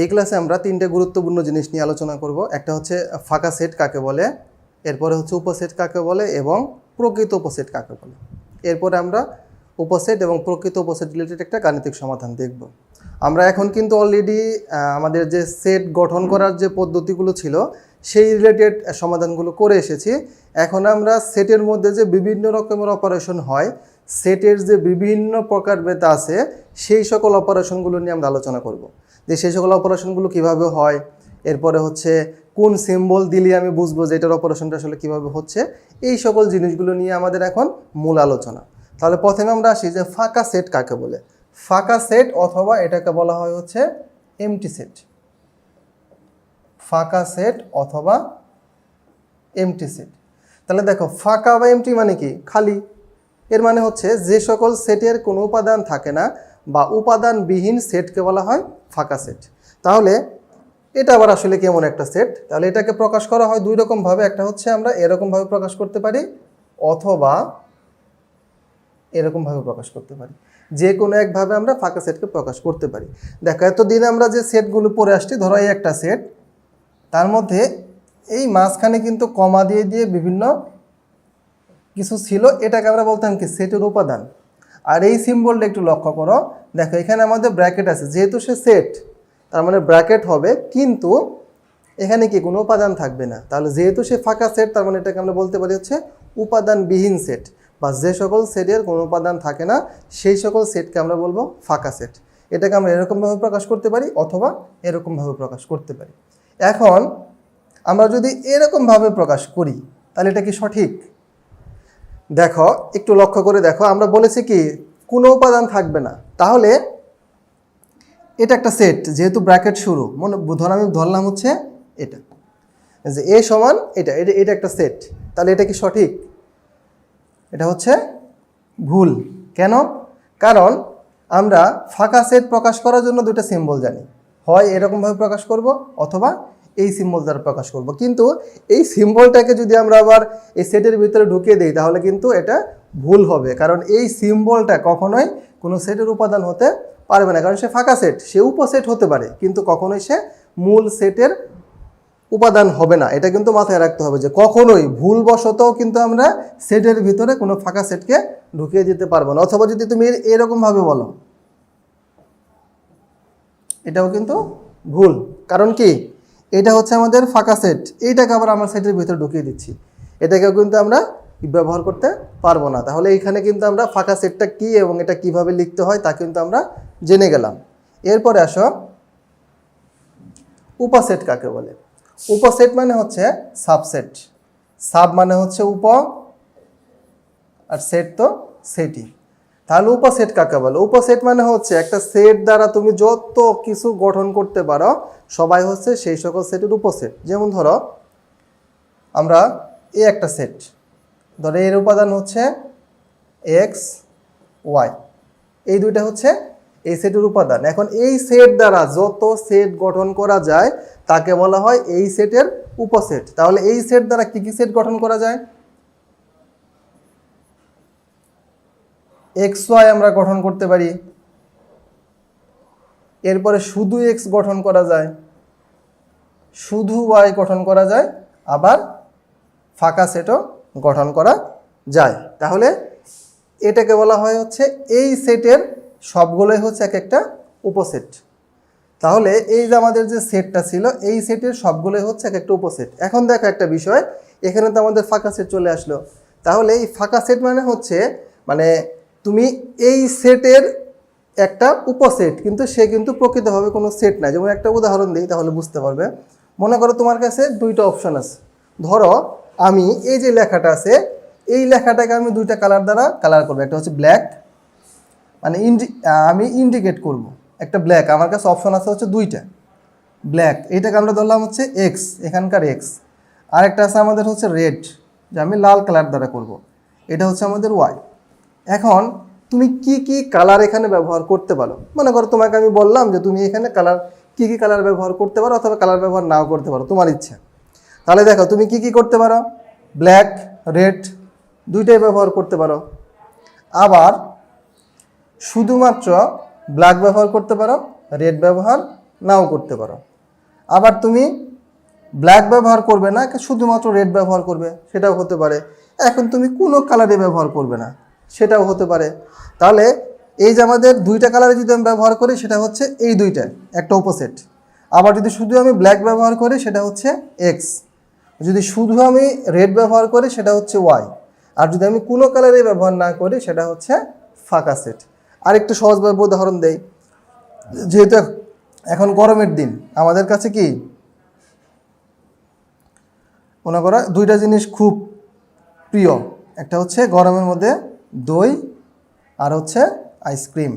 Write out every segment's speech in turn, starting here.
এই ক্লাসে আমরা তিনটে গুরুত্বপূর্ণ জিনিস নিয়ে আলোচনা করব। একটা হচ্ছে ফাঁকা সেট কাকে বলে, এরপরে হচ্ছে উপসেট কাকে বলে এবং প্রকৃত উপসেট কাকে বলে। এরপরে আমরা উপসেট এবং প্রকৃত উপসেট রিলেটেড একটা গাণিতিক সমাধান দেখব। আমরা এখন কিন্তু অলরেডি আমাদের যে সেট গঠন করার যে পদ্ধতিগুলো ছিল, সেই রিলেটেড সমাধানগুলো করে এসেছি। এখন আমরা সেটের মধ্যে যে বিভিন্ন রকমের অপারেশন হয়, সেটের যে বিভিন্ন প্রকার প্রকারভেদ আছে, সেই সকল অপারেশনগুলো নিয়ে আমরা আলোচনা করব। যে সেই সকল অপারেশনগুলো কীভাবে হয়, এরপরে হচ্ছে কোন সিম্বল দিলে আমি বুঝব যে এটার অপারেশনটা আসলে কীভাবে হচ্ছে, এই সকল জিনিসগুলো নিয়ে আমাদের এখন মূল আলোচনা। তাহলে প্রথমে আমরা আসি যে ফাঁকা সেট কাকে বলে? ফাঁকা সেট অথবা এটাকে বলা হয় হচ্ছে এমটি সেট ফাঁকা সেট অথবা এমটি সেট তাহলে দেখো, ফাঁকা বা এমটি মানে কি? খালি। এর মানে হচ্ছে যে সকল সেটের কোনো উপাদান থাকে না বা উপাদানবিহীন সেটকে বলা হয় ফাঁকা সেট তাহলে এটা আবার আসলে কেমন একটা সেট তাহলে এটাকে প্রকাশ করা হয় দুই রকমভাবে একটা হচ্ছে আমরা এরকমভাবে প্রকাশ করতে পারি অথবা এরকমভাবে প্রকাশ করতে পারি। যে কোনো একভাবে আমরা ফাঁকা সেটকে প্রকাশ করতে পারি। দেখো, এতদিন আমরা যে সেটগুলো পরে আসছি, ধরো এই একটা সেট তার মধ্যে এই মাঝখানে কিন্তু কমা দিয়ে দিয়ে বিভিন্ন কিছু ছিল। এটাকে আমরা বলতাম কি সেটের উপাদান। আর এই সিম্বলটা একটু লক্ষ্য করো। দেখো, এখানে আমাদের ব্র্যাকেট আছে, যেহেতু সে সেট তার মানে ব্র্যাকেট হবে, কিন্তু এখানে কি কোনো উপাদান থাকবে না। তাহলে যেহেতু সে ফাঁকা সেট তার মানে এটাকে আমরা বলতে পারি হচ্ছে উপাদানবিহীন সেট বা যে সকল সেটের কোনো উপাদান থাকে না, সেই সকল সেটকে আমরা বলব ফাঁকা সেট এটাকে আমরা এরকমভাবে প্রকাশ করতে পারি, অথবা এরকমভাবে প্রকাশ করতে পারি। এখন, আমরা যদি এরকমভাবে প্রকাশ করি, তাহলে এটা কি সঠিক? দেখো, একটু লক্ষ্য করে দেখো, আমরা বলেছি কি, কোনো উপাদান থাকবে না। তাহলে এটা একটা সেট যেহেতু ব্র্যাকেট শুরু, মনে, ধর আমি ধরলাম হচ্ছে এটা। যে এ সমান এটা এটা এটা একটা সেট তাহলে এটা কি সঠিক? এটা হচ্ছে ভুল। কেন? কারণ আমরা ফাঁকা সেট প্রকাশ করার জন্য দুটো সিম্বল জানি। হয় এরকমভাবে প্রকাশ করব, অথবা এই সিম্বল দ্বারা প্রকাশ করব। কিন্তু এই সিম্বলটাকে যদি আমরা আবার এই সেটের ভিতরে ঢুকিয়ে দিই, তাহলে কিন্তু এটা ভুল হবে। কারণ এই সিম্বলটা কখনোই কোনো সেটের উপাদান হতে পারবে না। কারণ সে ফাঁকা সেট সে উপসেট হতে পারে, কিন্তু কখনোই সে মূল সেটের উপাদান হবে না। এটা কিন্তু মাথায় রাখতে হবে যে কখনোই ভুলবশত কিন্তু আমরা সেটের ভিতরে কোনো ফাঁকা সেটকে ঢুকিয়ে দিতে পারব না। অথবা যদি তুমি এর- এরকমভাবে বলো, এটাও কিন্তু ভুল। কারণ কি? এটা হচ্ছে আমাদের ফাঁকা সেট এইটাকে আবার আমরা সেটের ভিতরে ঢুকিয়ে দিচ্ছি। এটাকেও কিন্তু আমরা ব্যবহার করতে পারব না। তাহলে এইখানে কিন্তু আমরা ফাঁকা সেটটা কী এবং এটা কীভাবে লিখতে হয় তা কিন্তু আমরা জেনে গেলাম। এরপরে আসো উপসেট কাকে বলে? উপসেট মানে হচ্ছে সাবসেট সাব মানে হচ্ছে উপ, আর সেট তো সেটই তাহলে উপসেট কাকে বলে? উপসেট মানে হচ্ছে একটা সেট দ্বারা তুমি যত কিছু গঠন করতে পারো, সবাই হচ্ছে সেই সকল সেটের উপসেট। যেমন ধরো, আমরা এ একটা সেট, ধরো এর উপাদান হচ্ছে এক্স, ওয়াই। এই দুইটা হচ্ছে এই সেটের উপাদান। এখন এই সেট দ্বারা যত সেট গঠন করা যায়, তাকে বলা হয় এই সেটের উপসেট। তাহলে এই সেট দ্বারা কী কী সেট গঠন করা যায়? এক্স ওয়াই আমরা গঠন করতে পারি। এরপরে শুধু এক্স গঠন করা যায়, শুধু ওয়াই গঠন করা যায়, আবার ফাঁকা সেটও গঠন করা যায়। তাহলে এটাকে বলা হয় হচ্ছে এই সেটের সবগুলোই হচ্ছে এক একটা উপসেট। তাহলে এই যে আমাদের যে সেটটা ছিল, এই সেটের সবগুলোই হচ্ছে এক একটা উপসেট। এখন দেখো একটা বিষয়, এখানে তো আমাদের ফাঁকা সেট চলে আসলো। তাহলে এই ফাঁকা সেট মানে হচ্ছে মানে তুমি এই সেটের একটা উপসেট, কিন্তু সে কিন্তু প্রকৃতভাবে কোনো সেট না যেমন একটা উদাহরণ দিই, তাহলে বুঝতে পারবে। মনে করো তোমার কাছে দুইটা অপশন আছে। ধরো, আমি এই যে লেখাটা আছে, এই লেখাটাকে আমি দুইটা কালার দ্বারা কালার করব। একটা হচ্ছে ব্ল্যাক মানে ইন্ডি আমি ইন্ডিকেট করব। একটা ব্ল্যাক আমার কাছে অপশন আছে হচ্ছে দুইটা। ব্ল্যাক এইটাকে আমরা ধরলাম হচ্ছে এক্স এখানকার এক্স আরেকটা আছে আমাদের হচ্ছে রেড যে আমি লাল কালার দ্বারা করব। এটা হচ্ছে আমাদের ওয়াই এখন তুমি কি কি কালার এখানে ব্যবহার করতে পারো? মনে করো তোমাকে আমি বললাম যে তুমি এখানে কালার কি কি কালার ব্যবহার করতে পারো অথবা কালার ব্যবহার নাও করতে পারো, তোমার ইচ্ছা। তাহলে দেখো, তুমি কি কি করতে পারো? ব্ল্যাক রেড দুইটাই ব্যবহার করতে পারো। আবার শুধুমাত্র ব্ল্যাক ব্যবহার করতে পারো রেড ব্যবহার নাও করতে পারো। আবার তুমি ব্ল্যাক ব্যবহার করবে না, শুধুমাত্র রেড ব্যবহার করবে, সেটাও হতে পারে। এখন তুমি কোনো কালারে ব্যবহার করবে না। সেটাও হতে পারে। তাহলে এই যে আমাদের দুইটা কালারে যদি আমি ব্যবহার করি, সেটা হচ্ছে এই দুইটা, একটা অপোজিট আবার যদি শুধু আমি ব্ল্যাক ব্যবহার করি, সেটা হচ্ছে এক্স যদি শুধু আমি রেড ব্যবহার করি, সেটা হচ্ছে ওয়াই আর যদি আমি কোনো কালারে ব্যবহার না করি, সেটা হচ্ছে ফাঁকা সেট আর একটু সহজভাবে উদাহরণ দেই। যেহেতু এখন গরমের দিন, আমাদের কাছে কি? মনে করা দুইটা জিনিস খুব প্রিয়। একটা হচ্ছে গরমের মধ্যে দই আর হচ্ছে আইসক্রিম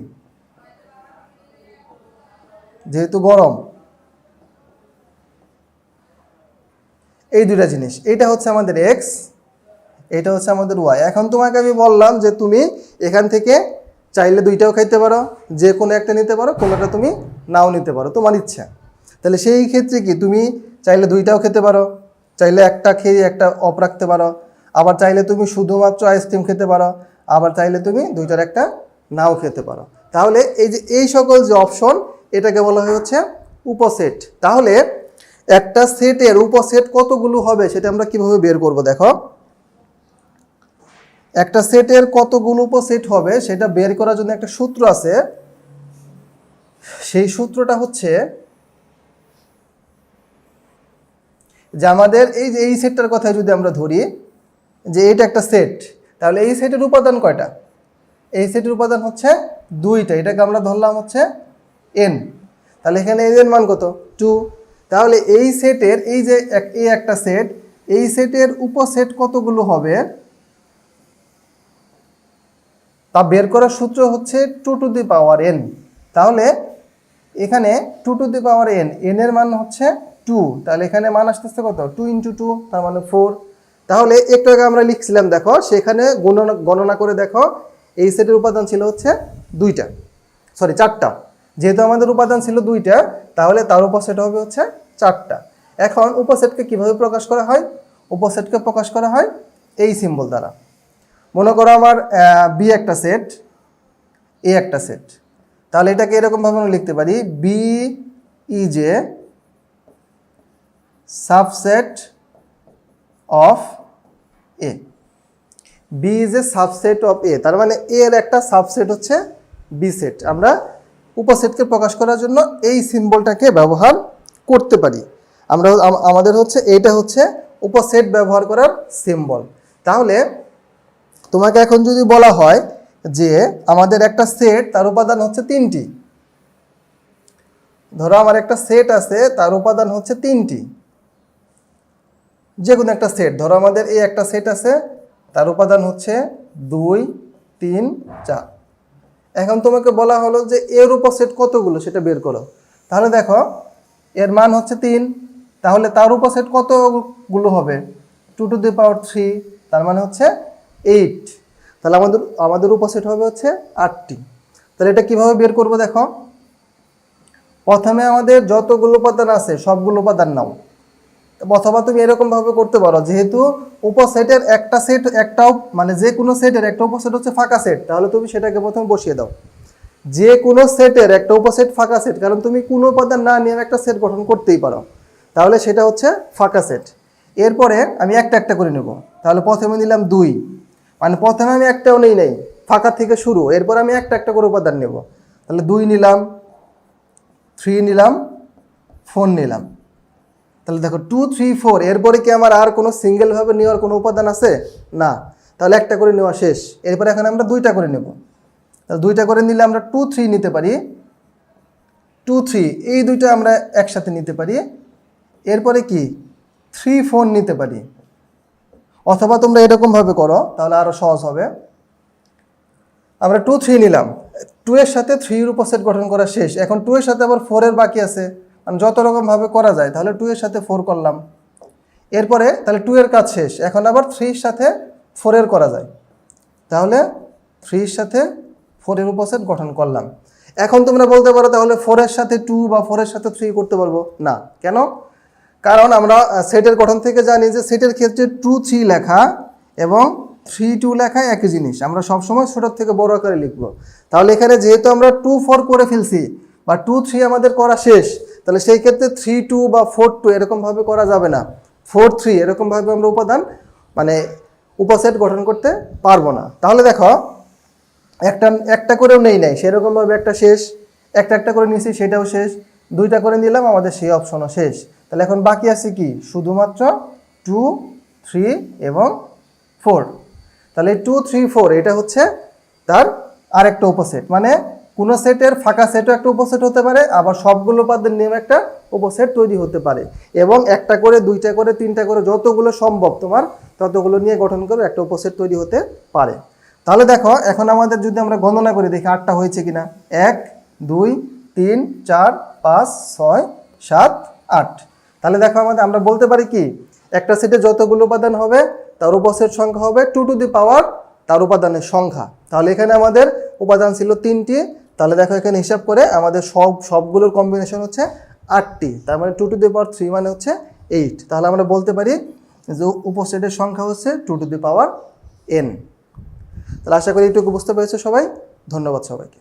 যেহেতু গরম। এই দুইটা জিনিস। এটা হচ্ছে আমাদের এক্স এটা হচ্ছে আমাদের ওয়াই এখন তোমাকে আমি বললাম যে তুমি এখান থেকে চাইলে দুইটাও খাইতে পারো, যে কোনো একটা নিতে পারো, কোনোটা তুমি নাও নিতে পারো, তোমার ইচ্ছা। তাহলে সেই ক্ষেত্রে কি তুমি চাইলে দুইটাও খেতে পারো, চাইলে একটা খেয়ে একটা অফ রাখতে পারো, আবার চাইলে তুমি শুধুমাত্র আইসক্রিম খেতে পারো আবার চাইলে তুমি দুইটার একটা নাও খেতে পারো। তাহলে এই যে এই সকল যে অপশন এটাকে বলা হয় হচ্ছে উপসেট। তাহলে একটা সেটের উপসেট কতগুলো হবে সেটা আমরা কীভাবে বের করব দেখো? একটা সেটের কতগুলো উপসেট হবে সেটা বের করার জন্য একটা সূত্র আছে। সেই সূত্রটা হচ্ছে যে আমাদের এই যে এই সেটটার কথা যদি আমরা ধরি, যে এটা একটা সেট তাহলে এই সেটের উপাদান কয়টা? এই সেটের উপাদান হচ্ছে দুইটা। এটাকে আমরা ধরলাম হচ্ছে এন তাহলে এখানে এন মান কত? টু তাহলে এই সেটের, এই যে এই একটা সেট, এই সেটের উপসেট কতগুলো হবে? তা বের করার সূত্র হচ্ছে two to the power n তাহলে এখানে two to the power n n এর মান হচ্ছে টু তাহলে এখানে মান আসতেছে কত? টু ইন্টু টু তার মানে ফোর তাহলে একটু আগে আমরা লিখছিলাম, দেখো, সেখানে গণনা গণনা করে দেখো, এই সেটের উপাদান ছিল হচ্ছে দুইটা সরি চারটা। যেহেতু আমাদের উপাদান ছিল দুইটা, তাহলে তার উপসেট হবে হচ্ছে চারটা। এখন উপসেটকে কীভাবে প্রকাশ করা হয়? উপসেটকে প্রকাশ করা হয় এই সিম্বল দ্বারা। মনে করো আমার বি একটা সেট এ একটা সেট তাহলে এটাকে এরকমভাবে আমরা লিখতে পারি B is a subset of A B is a subset of A তার মানে এ এর একটা সাবসেট হচ্ছে বি সেট আমরা উপসেটকে প্রকাশ করার জন্য এই সিম্বলটাকে ব্যবহার করতে পারি। আমরা, আম- আমাদের হচ্ছে এইটা হচ্ছে উপসেট ব্যবহার করার সিম্বল। তাহলে তোমাকে এখন যদি বলা হয় যে আমাদের একটা সেট, তার উপাদান হচ্ছে তিনটি। ধরো আমার একটা সেট আছে, তার উপাদান হচ্ছে তিনটি। যে কোনো একটা সেট ধরো আমাদের এই একটা সেট আছে, তার উপাদান হচ্ছে দুই, তিন, চার। এখন তোমাকে বলা হলো যে এর উপর সেট কতগুলো সেটা বের করো। তাহলে দেখো, এর মান হচ্ছে তিন, তাহলে তার উপর সেট কতগুলো হবে? Two to the power three তার মানে হচ্ছে এইট তাহলে আমাদের আমাদের উপর সেট হবে হচ্ছে আটটি। তাহলে এটা কীভাবে বের করব দেখো? প্রথমে আমাদের যতগুলো উপাদান আছে, সবগুলো উপাদান নাও। অথবা তুমি এরকমভাবে করতে পারো, যেহেতু উপসেটের একটা সেট একটাও মানে যে কোনো সেটের একটা উপসেট হচ্ছে ফাঁকা সেট তাহলে তুমি সেটাকে প্রথমে বসিয়ে দাও। যে কোনো সেটের একটা উপসেট ফাঁকা সেট কারণ তুমি কোনো উপাদান না নিয়ে একটা সেট গঠন করতেই পারো। তাহলে সেটা হচ্ছে ফাঁকা সেট এরপরে আমি একটা একটা করে নেব। তাহলে প্রথমে নিলাম দুই। মানে প্রথমে আমি একটাও নেই নেই, ফাঁকা থেকে শুরু। এরপর আমি একটা একটা করে উপাদান নেব। তাহলে দুই নিলাম থ্রি নিলাম ফোর নিলাম। তাহলে দেখো টু থ্রি ফোর এরপরে কি আমার আর কোনো সিঙ্গেলভাবে নেওয়ার কোনো উপাদান আছে? না। তাহলে একটা করে নেওয়া শেষ। এরপরে এখন আমরা দুইটা করে নেব। তাহলে দুইটা করে নিলে আমরা টু থ্রি নিতে পারি। টু থ্রি এই দুইটা আমরা একসাথে নিতে পারি। এরপরে কি? থ্রি ফোর নিতে পারি। অথবা তোমরা এরকমভাবে করো, তাহলে আরও সহজ হবে। আমরা টু থ্রি নিলাম। টু এর সাথে থ্রির উপসেট গঠন করা শেষ। এখন টু এর সাথে আবার ফোরের বাকি আছে। যত রকমভাবে করা যায়, তাহলে টু এর সাথে ফোর করলাম। এরপরে তাহলে টু এর কাজ শেষ। এখন আবার থ্রির সাথে ফোরের করা যায়। তাহলে থ্রির সাথে ফোরের উপসেট গঠন করলাম। এখন তোমরা বলতে পারো, তাহলে ফোরের সাথে টু বা ফোরের সাথে থ্রি করতে পারব। না। কেন? কারণ আমরা সেটের গঠন থেকে জানি যে সেটের ক্ষেত্রে টু থ্রি লেখা এবং থ্রি টু লেখা একই জিনিস। আমরা সবসময় ছোটোর থেকে বড় আকারে লিখব। তাহলে এখানে যেহেতু আমরা টু ফোর করে ফেলছি, বা টু থ্রি আমাদের করা শেষ তাহলে সেই ক্ষেত্রে থ্রি টু বা ফোর টু এরকমভাবে করা যাবে না। ফোর থ্রি এরকমভাবে আমরা উপাদান মানে উপসেট গঠন করতে পারব না। তাহলে দেখো, একটা একটা করেও নেই নাই। সেরকমভাবে একটা শেষ, একটা একটা করে নিয়েছি, সেটাও শেষ। দুইটা করে নিলাম, আমাদের সেই অপশনও শেষ। তাহলে এখন বাকি আছে কি? শুধুমাত্র টু থ্রি এবং ফোর তাহলে টু থ্রি ফোর এটা হচ্ছে তার আরেকটা উপসেট। মানে কোনো সেটের ফাঁকা সেটও একটা উপসেট হতে পারে, আবার সবগুলো উপাদান নিয়ে একটা উপসেট তৈরি হতে পারে। এবং একটা করে, দুইটা করে, তিনটা করে, যতগুলো সম্ভব তোমার, ততগুলো নিয়ে গঠন করে একটা উপসেট তৈরি হতে পারে। তাহলে দেখো, এখন আমাদের যদি আমরা গণনা করে দেখি আটটা হয়েছে কিনা। এক, দুই, তিন, চার, পাঁচ, ছয়, সাত, আট। তাহলে দেখো আমাদের, আমরা বলতে পারি কি, একটা সেটে যতগুলো উপাদান হবে, তার উপসেট সংখ্যা হবে টু টু দি পাওয়ার তার উপাদানের সংখ্যা। তাহলে এখানে আমাদের উপাদান ছিল তিনটি তাহলে দেখো এখানে হিসাব করে আমাদের সব, সবগুলোর কম্বিনেশন হচ্ছে আটটি। তার মানে two to the power three মানে হচ্ছে এইট তাহলে আমরা বলতে পারি যে উপসেটের সংখ্যা হচ্ছে two to the power n তাহলে আশা করি এটুকু বুঝতে পেরেছ সবাই। ধন্যবাদ সবাইকে।